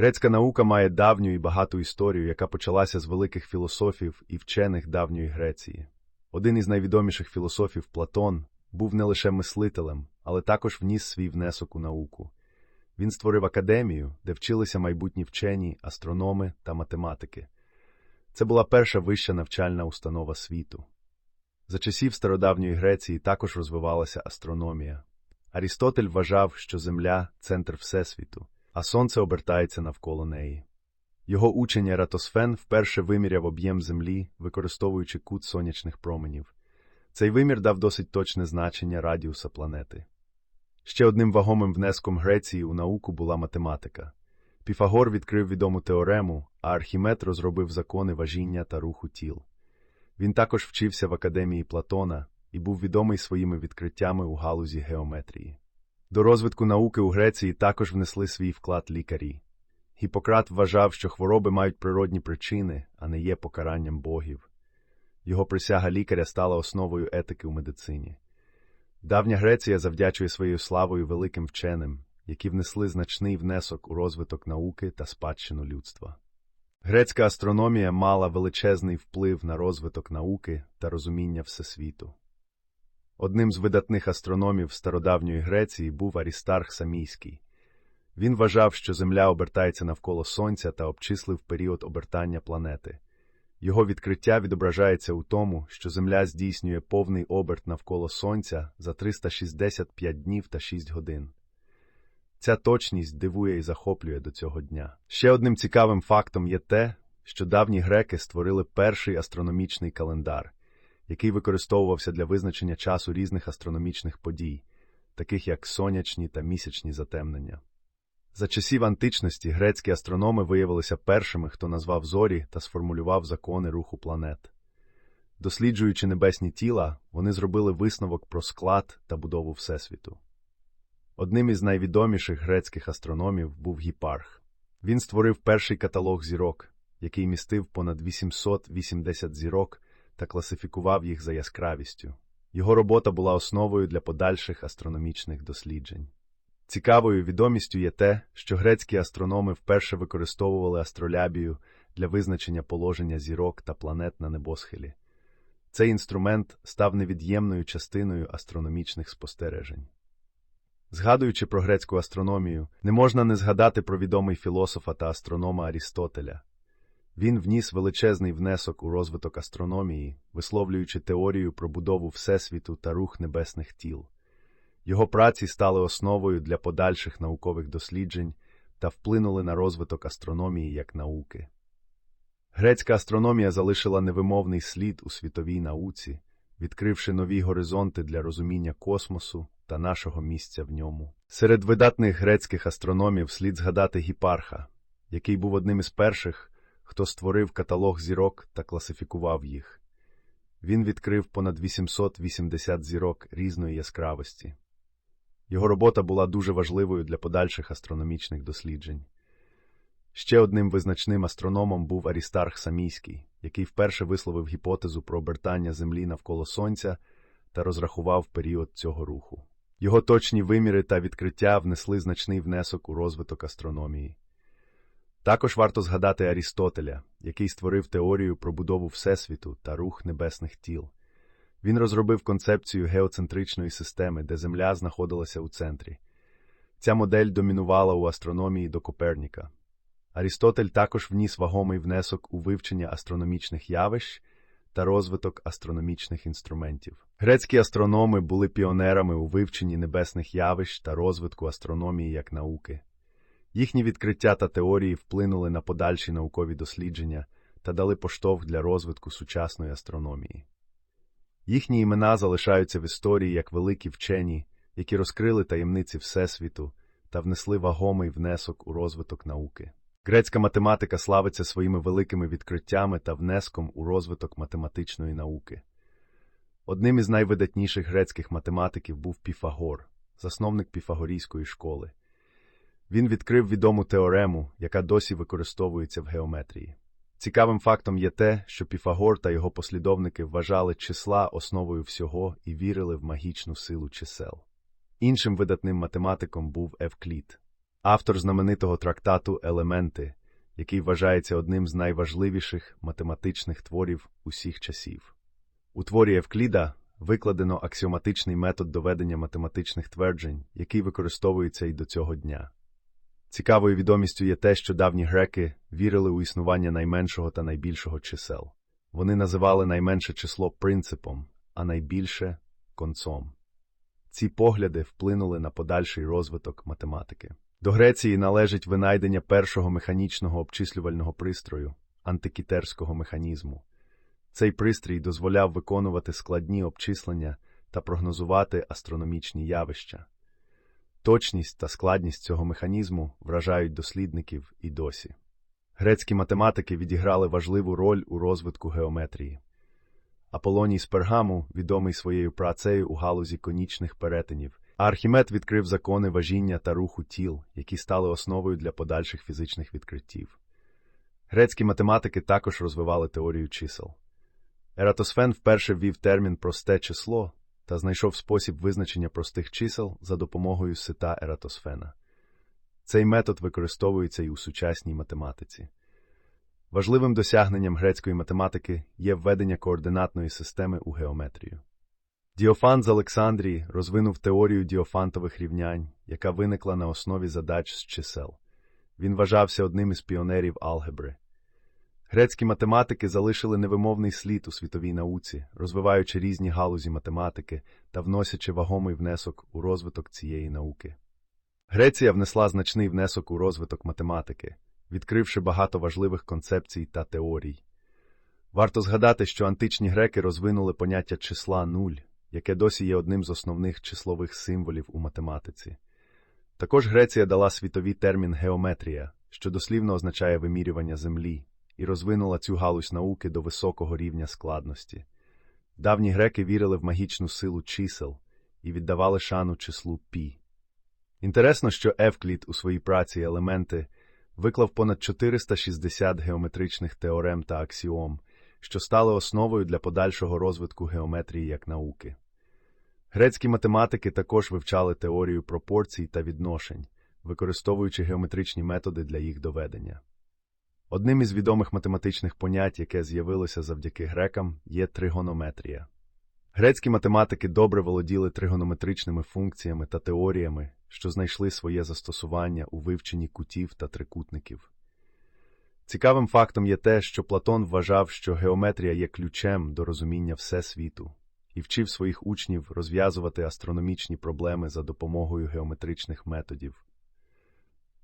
Грецька наука має давню і багату історію, яка почалася з великих філософів і вчених давньої Греції. Один із найвідоміших філософів Платон був не лише мислителем, але також вніс свій внесок у науку. Він створив академію, де вчилися майбутні вчені, астрономи та математики. Це була перша вища навчальна установа світу. За часів стародавньої Греції також розвивалася астрономія. Арістотель вважав, що Земля центр Всесвіту, а Сонце обертається навколо неї. Його учень Ератосфен вперше виміряв об'єм Землі, використовуючи кут сонячних променів. Цей вимір дав досить точне значення радіуса планети. Ще одним вагомим внеском Греції у науку була математика. Піфагор відкрив відому теорему, а Архімед розробив закони важіння та руху тіл. Він також вчився в академії Платона і був відомий своїми відкриттями у галузі геометрії. До розвитку науки у Греції також внесли свій вклад лікарі. Гіппократ вважав, що хвороби мають природні причини, а не є покаранням богів. Його присяга лікаря стала основою етики у медицині. Давня Греція завдячує своєю славою великим вченим, які внесли значний внесок у розвиток науки та спадщину людства. Грецька астрономія мала величезний вплив на розвиток науки та розуміння всесвіту. Одним з видатних астрономів стародавньої Греції був Арістарх Самійський. Він вважав, що Земля обертається навколо Сонця та обчислив період обертання планети. Його відкриття відображається у тому, що Земля здійснює повний оберт навколо Сонця за 365 днів та 6 годин. Ця точність дивує і захоплює до цього дня. Ще одним цікавим фактом є те, що давні греки створили перший астрономічний календар, який використовувався для визначення часу різних астрономічних подій, таких як сонячні та місячні затемнення. За часів античності грецькі астрономи виявилися першими, хто назвав зорі та сформулював закони руху планет. Досліджуючи небесні тіла, вони зробили висновок про склад та будову Всесвіту. Одним із найвідоміших грецьких астрономів був Гіпарх. Він створив перший каталог зірок, який містив понад 880 зірок та класифікував їх за яскравістю. Його робота була основою для подальших астрономічних досліджень. Цікавою відомістю є те, що грецькі астрономи вперше використовували астролябію для визначення положення зірок та планет на небосхилі. Цей інструмент став невід'ємною частиною астрономічних спостережень. Згадуючи про грецьку астрономію, не можна не згадати про відомий філософа та астронома Арістотеля. Він вніс величезний внесок у розвиток астрономії, висловлюючи теорію про будову Всесвіту та рух небесних тіл. Його праці стали основою для подальших наукових досліджень та вплинули на розвиток астрономії як науки. Грецька астрономія залишила невимовний слід у світовій науці, відкривши нові горизонти для розуміння космосу та нашого місця в ньому. Серед видатних грецьких астрономів слід згадати Гіпарха, який був одним із перших, хто створив каталог зірок та класифікував їх. Він відкрив понад 880 зірок різної яскравості. Його робота була дуже важливою для подальших астрономічних досліджень. Ще одним визначним астрономом був Арістарх Самійський, який вперше висловив гіпотезу про обертання Землі навколо Сонця та розрахував період цього руху. Його точні виміри та відкриття внесли значний внесок у розвиток астрономії. Також варто згадати Арістотеля, який створив теорію про будову Всесвіту та рух небесних тіл. Він розробив концепцію геоцентричної системи, де Земля знаходилася у центрі. Ця модель домінувала у астрономії до Коперніка. Арістотель також вніс вагомий внесок у вивчення астрономічних явищ та розвиток астрономічних інструментів. Грецькі астрономи були піонерами у вивченні небесних явищ та розвитку астрономії як науки. Їхні відкриття та теорії вплинули на подальші наукові дослідження та дали поштовх для розвитку сучасної астрономії. Їхні імена залишаються в історії як великі вчені, які розкрили таємниці Всесвіту та внесли вагомий внесок у розвиток науки. Грецька математика славиться своїми великими відкриттями та внеском у розвиток математичної науки. Одним із найвидатніших грецьких математиків був Піфагор, засновник піфагорійської школи. Він відкрив відому теорему, яка досі використовується в геометрії. Цікавим фактом є те, що Піфагор та його послідовники вважали числа основою всього і вірили в магічну силу чисел. Іншим видатним математиком був Евклід, автор знаменитого трактату Елементи, який вважається одним з найважливіших математичних творів усіх часів. У творі Евкліда викладено аксіоматичний метод доведення математичних тверджень, який використовується і до цього дня. Цікавою відомістю є те, що давні греки вірили у існування найменшого та найбільшого чисел. Вони називали найменше число принципом, а найбільше концом. Ці погляди вплинули на подальший розвиток математики. До Греції належить винайдення першого механічного обчислювального пристрою антикітерського механізму. Цей пристрій дозволяв виконувати складні обчислення та прогнозувати астрономічні явища. Точність та складність цього механізму вражають дослідників і досі. Грецькі математики відіграли важливу роль у розвитку геометрії. Аполоній з Пергаму відомий своєю працею у галузі конічних перетинів, а Архімед відкрив закони важіння та руху тіл, які стали основою для подальших фізичних відкриттів. Грецькі математики також розвивали теорію чисел. Ератосфен вперше ввів термін просте число та знайшов спосіб визначення простих чисел за допомогою сита Ератосфена. Цей метод використовується і у сучасній математиці. Важливим досягненням грецької математики є введення координатної системи у геометрію. Діофант з Олександрії розвинув теорію діофантових рівнянь, яка виникла на основі задач з чисел. Він вважався одним із піонерів алгебри. Грецькі математики залишили невимовний слід у світовій науці, розвиваючи різні галузі математики та вносячи вагомий внесок у розвиток цієї науки. Греція внесла значний внесок у розвиток математики, відкривши багато важливих концепцій та теорій. Варто згадати, що античні греки розвинули поняття числа нуль, яке досі є одним з основних числових символів у математиці. Також Греція дала світовий термін геометрія, що дослівно означає вимірювання землі, і розвинула цю галузь науки до високого рівня складності. Давні греки вірили в магічну силу чисел і віддавали шану числу пі. Інтересно, що Евклід у своїй праці елементи виклав понад 460 геометричних теорем та аксіом, що стали основою для подальшого розвитку геометрії як науки. Грецькі математики також вивчали теорію пропорцій та відношень, використовуючи геометричні методи для їх доведення. Одним із відомих математичних понять, яке з'явилося завдяки грекам, є тригонометрія. Грецькі математики добре володіли тригонометричними функціями та теоріями, що знайшли своє застосування у вивченні кутів та трикутників. Цікавим фактом є те, що Платон вважав, що геометрія є ключем до розуміння всесвіту і вчив своїх учнів розв'язувати астрономічні проблеми за допомогою геометричних методів.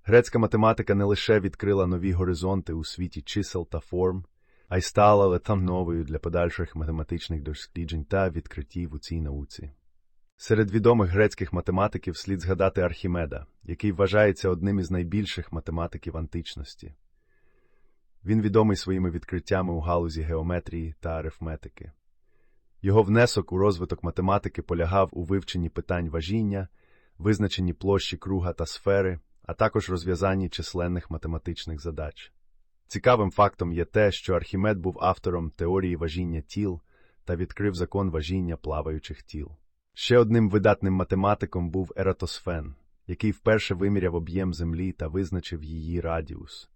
Грецька математика не лише відкрила нові горизонти у світі чисел та форм, а й стала там новою для подальших математичних досліджень та відкриттів у цій науці. Серед відомих грецьких математиків слід згадати Архімеда, який вважається одним із найбільших математиків античності. Він відомий своїми відкриттями у галузі геометрії та арифметики. Його внесок у розвиток математики полягав у вивченні питань важіння, визначенні площі круга та сфери, а також розв'язанні численних математичних задач. Цікавим фактом є те, що Архімед був автором теорії важіння тіл та відкрив закон важіння плаваючих тіл. Ще одним видатним математиком був Ератосфен, який вперше виміряв об'єм Землі та визначив її радіус.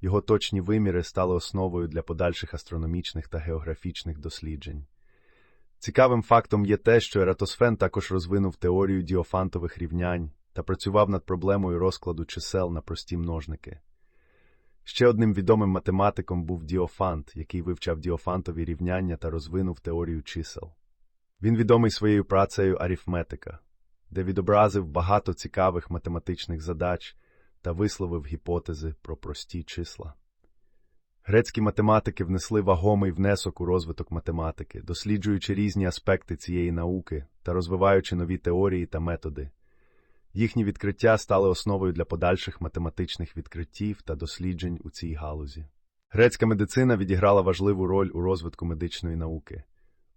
Його точні виміри стали основою для подальших астрономічних та географічних досліджень. Цікавим фактом є те, що Ератосфен також розвинув теорію діофантових рівнянь та працював над проблемою розкладу чисел на прості множники. Ще одним відомим математиком був Діофант, який вивчав діофантові рівняння та розвинув теорію чисел. Він відомий своєю працею арифметика, де відобразив багато цікавих математичних задач та висловив гіпотези про прості числа. Грецькі математики внесли вагомий внесок у розвиток математики, досліджуючи різні аспекти цієї науки та розвиваючи нові теорії та методи. Їхні відкриття стали основою для подальших математичних відкриттів та досліджень у цій галузі. Грецька медицина відіграла важливу роль у розвитку медичної науки.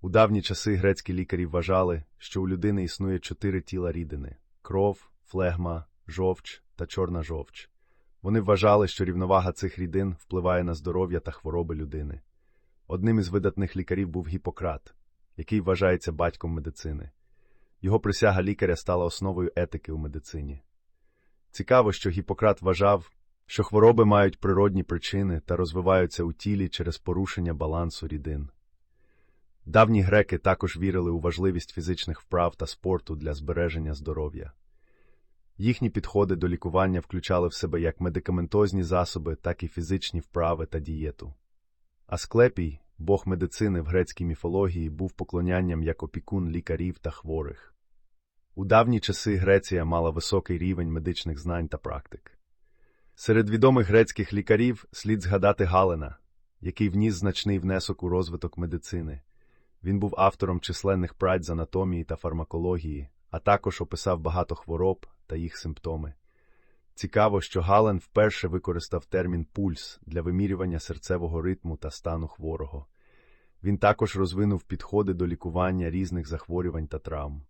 У давні часи грецькі лікарі вважали, що у людини існує чотири тіла рідини кров, флегма, жовч та чорна жовч. Вони вважали, що рівновага цих рідин впливає на здоров'я та хвороби людини. Одним із видатних лікарів був Гіппократ, який вважається батьком медицини. Його присяга лікаря стала основою етики у медицині. Цікаво, що Гіппократ вважав, що хвороби мають природні причини та розвиваються у тілі через порушення балансу рідин. Давні греки також вірили у важливість фізичних вправ та спорту для збереження здоров'я. Їхні підходи до лікування включали в себе як медикаментозні засоби, так і фізичні вправи та дієту. Асклепій, бог медицини в грецькій міфології, був поклонянням як опікун лікарів та хворих. У давні часи Греція мала високий рівень медичних знань та практик. Серед відомих грецьких лікарів слід згадати Галена, який вніс значний внесок у розвиток медицини. Він був автором численних праць з анатомії та фармакології, а також описав багато хвороб та їх симптоми. Цікаво, що Гален вперше використав термін пульс для вимірювання серцевого ритму та стану хворого. Він також розвинув підходи до лікування різних захворювань та травм.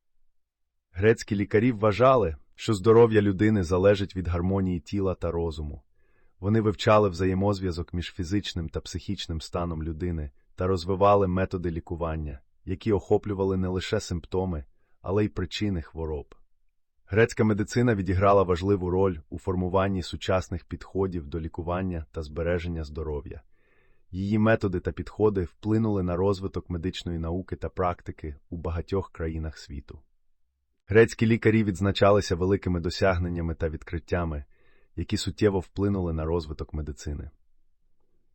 Грецькі лікарі вважали, що здоров'я людини залежить від гармонії тіла та розуму. Вони вивчали взаємозв'язок між фізичним та психічним станом людини та розвивали методи лікування, які охоплювали не лише симптоми, але й причини хвороб. Грецька медицина відіграла важливу роль у формуванні сучасних підходів до лікування та збереження здоров'я. Її методи та підходи вплинули на розвиток медичної науки та практики у багатьох країнах світу. Грецькі лікарі відзначалися великими досягненнями та відкриттями, які суттєво вплинули на розвиток медицини.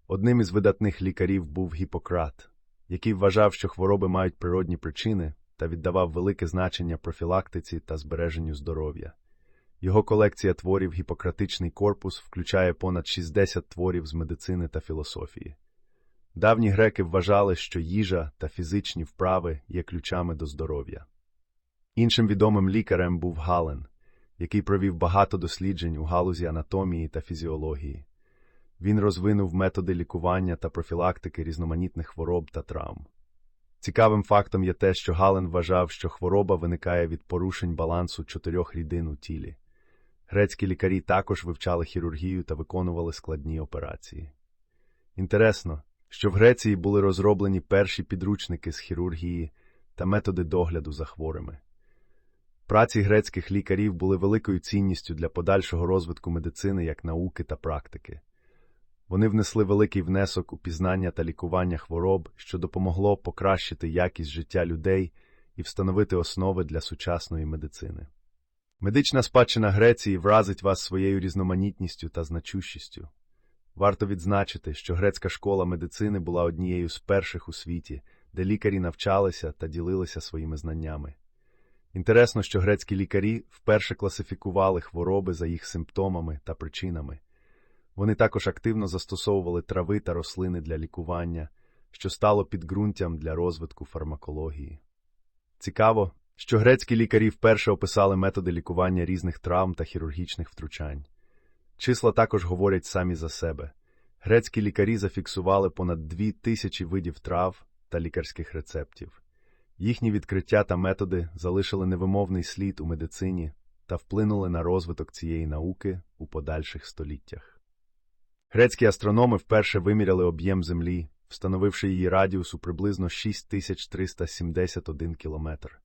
Одним із видатних лікарів був Гіппократ, який вважав, що хвороби мають природні причини та віддавав велике значення профілактиці та збереженню здоров'я. Його колекція творів Гіппократичний корпус включає понад 60 творів з медицини та філософії. Давні греки вважали, що їжа та фізичні вправи є ключами до здоров'я. Іншим відомим лікарем був Гален, який провів багато досліджень у галузі анатомії та фізіології. Він розвинув методи лікування та профілактики різноманітних хвороб та травм. Цікавим фактом є те, що Гален вважав, що хвороба виникає від порушень балансу чотирьох рідин у тілі. Грецькі лікарі також вивчали хірургію та виконували складні операції. Інтересно, що в Греції були розроблені перші підручники з хірургії та методи догляду за хворими. Праці грецьких лікарів були великою цінністю для подальшого розвитку медицини як науки та практики. Вони внесли великий внесок у пізнання та лікування хвороб, що допомогло покращити якість життя людей і встановити основи для сучасної медицини. Медична спадщина Греції вразить вас своєю різноманітністю та значущістю. Варто відзначити, що грецька школа медицини була однією з перших у світі, де лікарі навчалися та ділилися своїми знаннями. Інтересно, що грецькі лікарі вперше класифікували хвороби за їх симптомами та причинами. Вони також активно застосовували трави та рослини для лікування, що стало підґрунтям для розвитку фармакології. Цікаво, що грецькі лікарі вперше описали методи лікування різних травм та хірургічних втручань. Числа також говорять самі за себе. Грецькі лікарі зафіксували понад дві тисячі видів трав та лікарських рецептів. Їхні відкриття та методи залишили невимовний слід у медицині та вплинули на розвиток цієї науки у подальших століттях. Грецькі астрономи вперше виміряли об'єм Землі, встановивши її радіус у приблизно 6371 кілометр.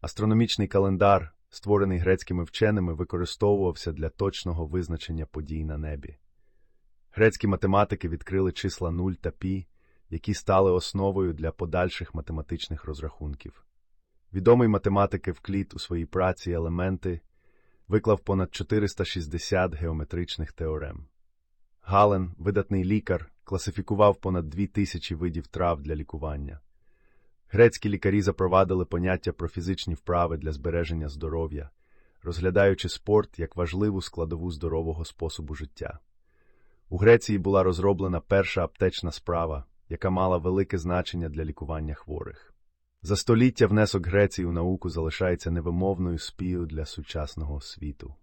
Астрономічний календар, створений грецькими вченими, використовувався для точного визначення подій на небі. Грецькі математики відкрили числа 0 та пі, які стали основою для подальших математичних розрахунків. Відомий математик Евклід у своїй праці елементи виклав понад 460 геометричних теорем. Гален, видатний лікар, класифікував понад дві тисячі видів трав для лікування. Грецькі лікарі запровадили поняття про фізичні вправи для збереження здоров'я, розглядаючи спорт як важливу складову здорового способу життя. У Греції була розроблена перша аптечна справа, яка мала велике значення для лікування хворих. За століття внесок Греції у науку залишається невимовною спію для сучасного світу.